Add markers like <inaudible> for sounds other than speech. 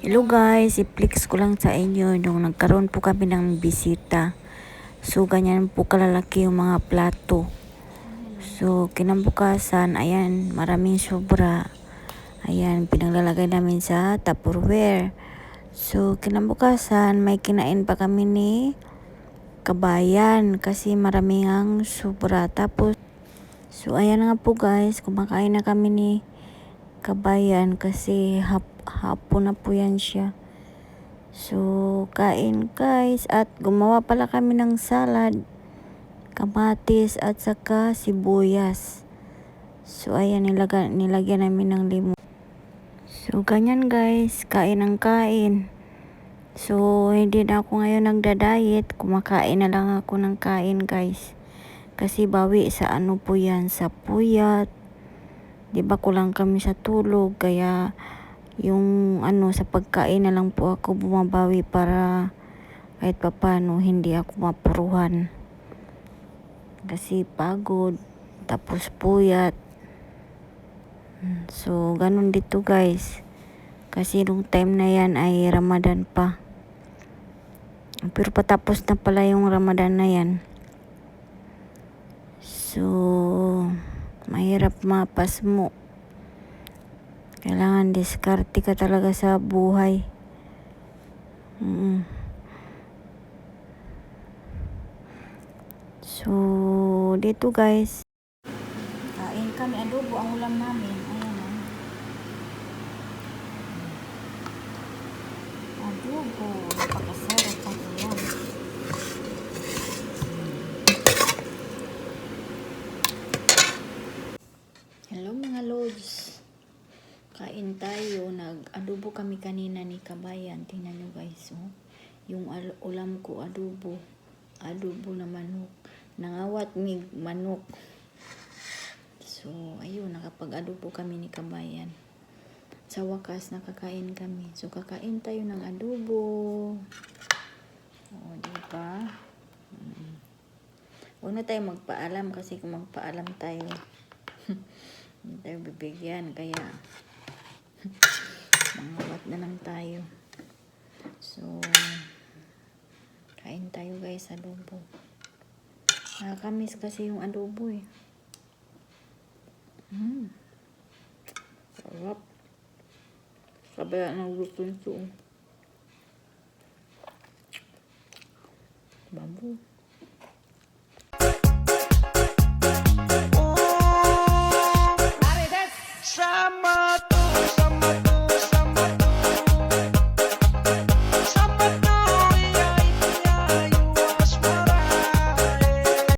Hello guys, i-flex ko lang sa inyo nung nagkaroon po kami ng bisita. So, ganyan po kalalaki yung mga plato. So, kinambukasan, ayan, maraming sobra. Ayan, pinaglalagay namin sa Tupperware. So, kinambukasan, may kinain pa kami ni kabayan kasi maraming ang sobra. Tapos, so ayan nga po guys, kumakain na kami ni kabayan kasi hap, hapon na po yan siya. So, kain guys at gumawa pala kami ng salad, kamatis at saka sibuyas. So, ayan, nilagyan, nilagyan namin ng limon. So, ganyan guys, kain ng kain. So, hindi na ako ngayon nagda-diet. Kumakain na lang ako ng kain, guys. Kasi bawi sa ano po yan, sa puyat. Di ba kulang kami sa tulog, kaya yung ano, sa pagkain na lang po ako bumabawi para kahit papano hindi ako mapuruhan. Kasi pagod, tapos puyat. Hmm, So, ganun dito guys. Kasi nung time na yan ay Ramadan pa. Pero patapos na pala yung Ramadan na yan. So, mahirap mapas mo. Kailangan diskarte ka talaga sa buhay. Mm. So, dito guys. Kain kami adobo ang ulam namin. Ayan oh. Adobo. Napakasarap ang ulam. Hello mga lods. Kain tayo. Nag-adobo kami kanina ni Kabayan. Tingnan nyo guys. Oh. Yung ulam ko adobo. Adobo na manok. Nangawat mig manok. So, ayun. Nakapag-adobo kami ni Kabayan sa wakas nakakain kami. So kakain tayo ng adobo. O, di ba? Mm. Huwag na tayo magpaalam kasi kung magpaalam tayo, <laughs> hindi tayo bibigyan. Kaya, mangawat na lang tayo. So, kain tayo guys, adobo. Nakakamiss kasi yung adobo eh. Mm. Sarap. Kabaya ng gusto nito. Bambu.